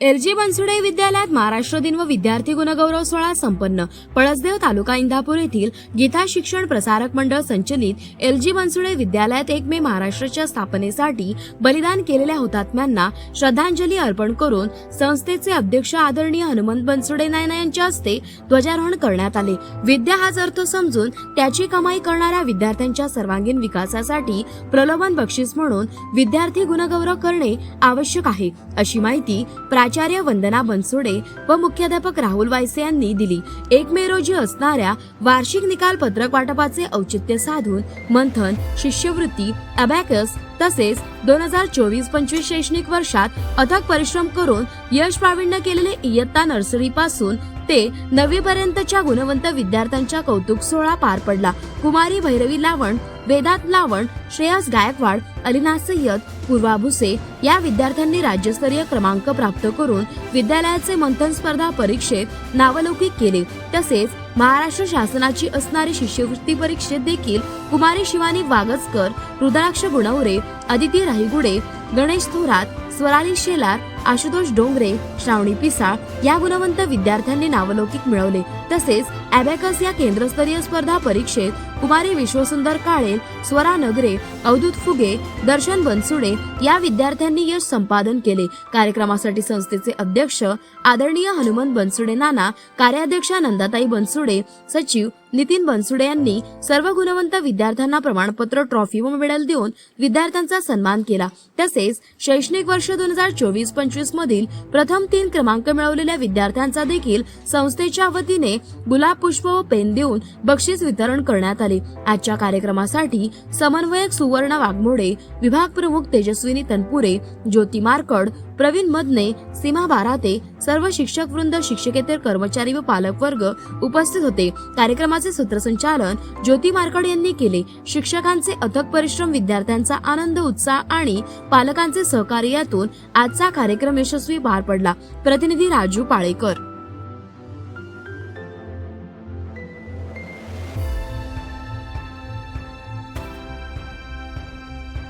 L G Bansude विद्यालयात महाराष्ट्र दिन व विद्यार्थी गुणगौरव सोहळा संपन्न. पळसदेव तालुका इंदापूर येथील गीता शिक्षण प्रसारक मंडळ संचलित एलजी बनसुडे विद्यालयात एक मे महाराष्ट्राच्या स्थापनेसाठी बलिदान केलेल्या हुतात्म्यांना श्रद्धांजली अर्पण करून संस्थेचे अध्यक्ष आदरणीय हनुमंत बनसुडे नायना यांच्या हस्ते ध्वजारोहण करण्यात आले. विद्या हाच अर्थ समजून त्याची कमाई करणाऱ्या विद्यार्थ्यांच्या सर्वांगीण विकासासाठी प्रलोभन बक्षीस म्हणून विद्यार्थी गुणगौरव करणे आवश्यक आहे अशी माहिती प्राचार्य वंदना बनसोडे व मुख्याध्यापक राहुल वायसे यांनी दिली. एक मे रोजी असणाऱ्या वार्षिक निकाल पत्रक वाटपाचे औचित्य साधून मंथन शिष्यवृत्ती अबॅकस तसेच दोन हजार चोवीस पंचवीस शैक्षणिक वर्षात अथक परिश्रम करून यश प्रावीण्य केलेले इयत्ता नर्सरी पासून ते नवीपर्यंतच्या गुणवंत विद्यार्थ्यांच्या कौतुक सोहळा पार पडला. कुमारी भैरवी लावण वेदात लावण श्रेयस गायकवाड अलिना सय्यद पूर्वा भुसे या विद्यार्थ्यांनी राज्यस्तरीय क्रमांक प्राप्त करून विद्यालयाचे मंथन स्पर्धा परीक्षेत नावलौकिक केले. तसेच महाराष्ट्र शासनाची असणारी शिष्यवृत्ती परीक्षेत देखील कुमारी शिवानी वागजकर रुद्राक्ष गुणवरे अदिती राहीगुडे गणेश थोरात स्वराली शेलार आशुतोष डोंगरे श्रावणी पिसाळ या गुणवंत विद्यार्थ्यांनी नावलौकिक मिळवले. तसेच अॅबॅकस या केंद्रस्तरीय स्पर्धा परीक्षेत कुमारी विश्वसुंदर काळे स्वरा नगरे अवधूत फुगे दर्शन बनसुडे या विद्यार्थ्यांनी यश संपादन केले. कार्यक्रमासाठी संस्थेचे अध्यक्ष आदरणीय हनुमंत बनसुडे नाना कार्याध्यक्ष नंदाताई बनसुडे सचिव नितीन बनसुडे यांनी सर्व गुणवंत विद्यार्थ्यांना प्रमाणपत्र ट्रॉफी व मेडल देऊन विद्यार्थ्यांचा सन्मान केला. तसेच शैक्षणिक वर्ष दोन हजार चोवीस पंचवीस मधील प्रथम तीन क्रमांक मिळवलेल्या विद्यार्थ्यांचा देखील संस्थेच्या वतीने गुलाब पुष्प व पेन देऊन बक्षीस वितरण करण्यात आले. आजच्या कार्यक्रमासाठी समन्वयक सुवर्ण वाघमोडे विभाग प्रमुख तेजस्विनी तनपुरे ज्योती मारकड प्रवीण मदने सीमा बाराते सर्व शिक्षक वृंद शिक्षकेतर कर्मचारी व पालक वर्ग उपस्थित होते. कार्यक्रमाचे सूत्रसंचालन ज्योती मारकड यांनी केले. शिक्षकांचे अथक परिश्रम विद्यार्थ्यांचा आनंद उत्साह आणि पालकांचे सहकार्य यातून आजचा कार्यक्रम यशस्वी पार पडला. प्रतिनिधी राजू पाळेकर.